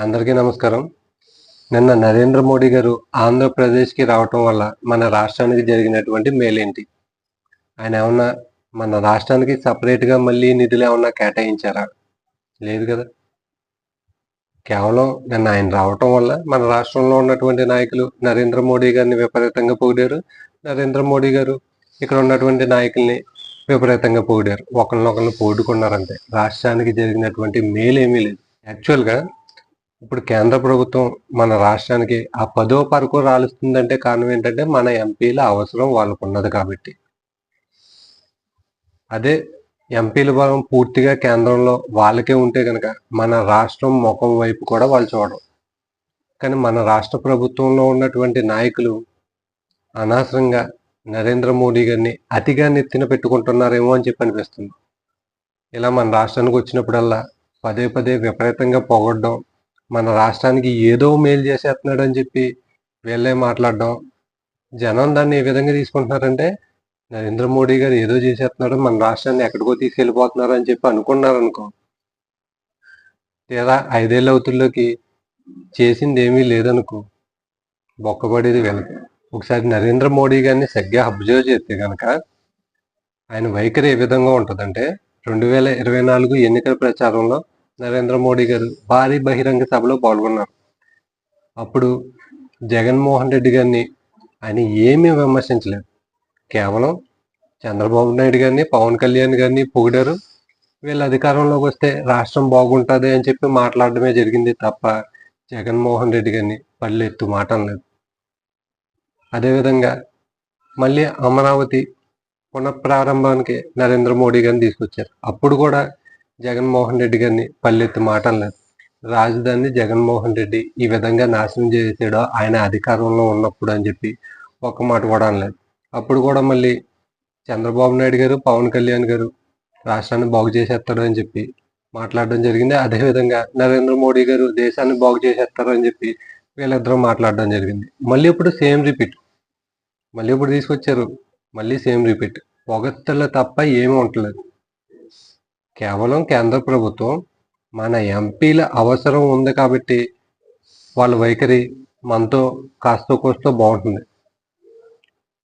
అందరికీ నమస్కారం. నిన్న నరేంద్ర మోడీ గారు ఆంధ్రప్రదేశ్కి రావటం వల్ల మన రాష్ట్రానికి జరిగినటువంటి మేలేంటి? ఆయన ఏమన్నా మన రాష్ట్రానికి సపరేట్గా మళ్ళీ నిధులు ఏమన్నా కేటాయించారా? లేదు కదా. కేవలం నిన్న ఆయన రావటం వల్ల మన రాష్ట్రంలో ఉన్నటువంటి నాయకులు నరేంద్ర మోడీ గారిని విపరీతంగా పొగిడారు. నరేంద్ర మోడీ గారు ఇక్కడ ఉన్నటువంటి నాయకుల్ని విపరీతంగా పొగిడారు. ఒకరినొకరిని పోడుకున్నారంటే రాష్ట్రానికి జరిగినటువంటి మేలు ఏమీ లేదు. యాక్చువల్గా ఇప్పుడు కేంద్ర ప్రభుత్వం మన రాష్ట్రానికి ఆ పదో పరకు రాలుస్తుందంటే కారణం ఏంటంటే మన ఎంపీల అవసరం వాళ్ళకు ఉన్నది కాబట్టి. అదే ఎంపీల బలం పూర్తిగా కేంద్రంలో వాళ్ళకే ఉంటే కనుక మన రాష్ట్రం ముఖం వైపు కూడా వాళ్ళు చూడరు. కానీ మన రాష్ట్ర ప్రభుత్వంలో ఉన్నటువంటి నాయకులు అనవసరంగా నరేంద్ర మోడీ గారిని అతిగా నెత్తిన పెట్టుకుంటున్నారేమో అని చెప్పి అనిపిస్తుంది. ఇలా మన రాష్ట్రానికి వచ్చినప్పుడల్లా పదే పదే విపరీతంగా పొగడ్డం మన రాష్ట్రానికి ఏదో మేలు చేసేస్తున్నాడు అని చెప్పి వీళ్ళే మాట్లాడడం. జనం దాన్ని ఏ విధంగా తీసుకుంటున్నారంటే నరేంద్ర మోడీ గారు ఏదో చేసేస్తున్నాడు మన రాష్ట్రాన్ని ఎక్కడికో తీసుకెళ్ళిపోతున్నారు అని చెప్పి అనుకున్నారు అనుకో లేదా ఐదేళ్ళ అవుతుల్లోకి చేసింది ఏమీ లేదనుకో బొక్కబడేది వీళ్ళకి. ఒకసారి నరేంద్ర మోడీ గారిని సరిగ్గా అబ్జర్వ్ చేస్తే కనుక ఆయన వైఖరి ఏ విధంగా ఉంటుందంటే రెండు వేల ఇరవై నాలుగు ఎన్నికల ప్రచారంలో నరేంద్ర మోడీ గారు భారీ బహిరంగ సభలో పాల్గొన్నారు. అప్పుడు జగన్మోహన్ రెడ్డి గారిని ఆయన ఏమీ విమర్శించలేదు. కేవలం చంద్రబాబు నాయుడు గారిని పవన్ కళ్యాణ్ గారిని పొగిడారు. వీళ్ళ అధికారంలోకి వస్తే రాష్ట్రం బాగుంటుంది అని చెప్పి మాట్లాడడమే జరిగింది తప్ప జగన్మోహన్ రెడ్డి గారిని పల్లెత్తు మాట లేదు అదేవిధంగా మళ్ళీ అమరావతి పునఃప్రారంభానికి నరేంద్ర మోడీ గారిని తీసుకొచ్చారు. అప్పుడు కూడా జగన్మోహన్ రెడ్డి గారిని పల్లెత్తు మాటం లేదు. రాజధాని జగన్మోహన్ రెడ్డి ఈ విధంగా నాశనం చేసాడో ఆయన అధికారంలో ఉన్నప్పుడు అని చెప్పి ఒక్క మాట కూడా అనలేదు. అప్పుడు కూడా మళ్ళీ చంద్రబాబు నాయుడు గారు పవన్ కళ్యాణ్ గారు రాష్ట్రాన్ని బాగు చేసేస్తాడు అని చెప్పి మాట్లాడడం జరిగింది. అదేవిధంగా నరేంద్ర మోడీ గారు దేశాన్ని బాగు చేసేస్తారు అని చెప్పి వీళ్ళిద్దరూ మాట్లాడడం జరిగింది. మళ్ళీ ఇప్పుడు సేమ్ రిపీట్. మళ్ళీ ఇప్పుడు తీసుకొచ్చారు. మళ్ళీ సేమ్ రిపీట్. పొగత్తలు తప్ప ఏమీ ఉండలేదు. కేవలం కేంద్ర ప్రభుత్వం మన ఎంపీల అవసరం ఉంది కాబట్టి వాళ్ళ వైఖరి మనతో కాస్త కోస్తో బాగుంటుంది.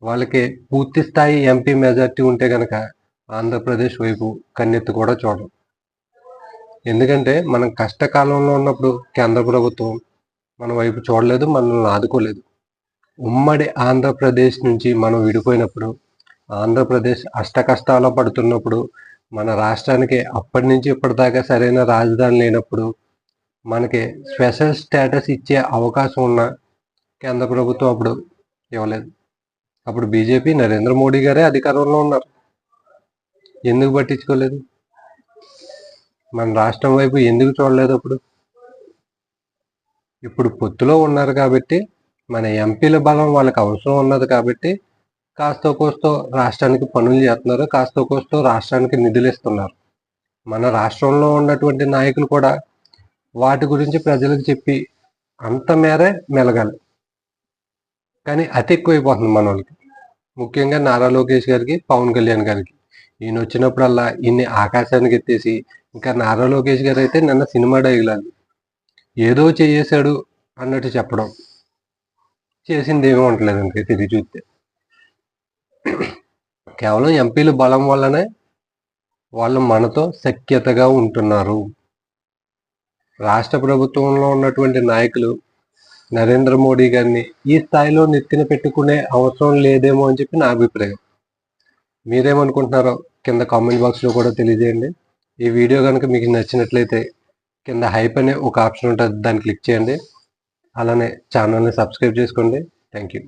వాళ్ళకి పూర్తి స్థాయి ఎంపీ మెజార్టీ ఉంటే కనుక ఆంధ్రప్రదేశ్ వైపు కన్నెత్తి కూడా చూడరు. ఎందుకంటే మనం కష్టకాలంలో ఉన్నప్పుడు కేంద్ర ప్రభుత్వం మన వైపు చూడలేదు మనల్ని ఆదుకోలేదు. ఉమ్మడి ఆంధ్రప్రదేశ్ నుంచి మనం విడిపోయినప్పుడు ఆంధ్రప్రదేశ్ అష్ట కష్టాల్లో పడుతున్నప్పుడు మన రాష్ట్రానికి అప్పటి నుంచి ఇప్పటిదాకా సరైన రాజధాని లేనప్పుడు మనకి స్పెషల్ స్టేటస్ ఇచ్చే అవకాశం ఉన్న కేంద్ర ప్రభుత్వం అప్పుడు ఇవ్వలేదు. అప్పుడు బీజేపీ నరేంద్ర మోడీ గారే అధికారంలో ఉన్నారు. ఎందుకు పట్టించుకోలేదు? మన రాష్ట్రం వైపు ఎందుకు చూడలేదు అప్పుడు? ఇప్పుడు పొత్తులో ఉన్నారు కాబట్టి మన ఎంపీల బలం వాళ్ళకి అవసరం ఉన్నది కాబట్టి కాస్త కోస్తో రాష్ట్రానికి పనులు చేస్తున్నారు కాస్త కోస్తో రాష్ట్రానికి నిధులు ఇస్తున్నారు. మన రాష్ట్రంలో ఉన్నటువంటి నాయకులు కూడా వాటి గురించి ప్రజలకు చెప్పి అంత మేరే మెలగాలి. కానీ అతి ఎక్కువైపోతుంది మన వాళ్ళకి ముఖ్యంగా నారా లోకేష్ గారికి పవన్ కళ్యాణ్ గారికి. ఈయన వచ్చినప్పుడల్లా ఈయన్ని ఆకాశానికి ఎత్తేసి ఇంకా నారా లోకేష్ గారు అయితే నిన్న సినిమా డైలాగ్ ఏదో చేసాడు అన్నట్టు చెప్పడం. చేసింది ఏమీ ఉండలేదు అంతే తిరిగి చూస్తే. కేవలం ఎంపీలు బలం వల్లనే వాళ్ళు మనతో సఖ్యతగా ఉంటున్నారు. రాష్ట్ర ప్రభుత్వంలో ఉన్నటువంటి నాయకులు నరేంద్ర మోడీ గారిని ఈ స్థాయిలో నెత్తిన పెట్టుకునే అవసరం లేదేమో అని చెప్పి నా అభిప్రాయం. మీరేమనుకుంటున్నారో కింద కామెంట్ బాక్స్లో కూడా తెలియజేయండి. ఈ వీడియో కనుక మీకు నచ్చినట్లయితే కింద హైప్ అనే ఒక ఆప్షన్ ఉంటుంది దాన్ని క్లిక్ చేయండి. అలానే ఛానల్ని సబ్స్క్రైబ్ చేసుకోండి. Thank you.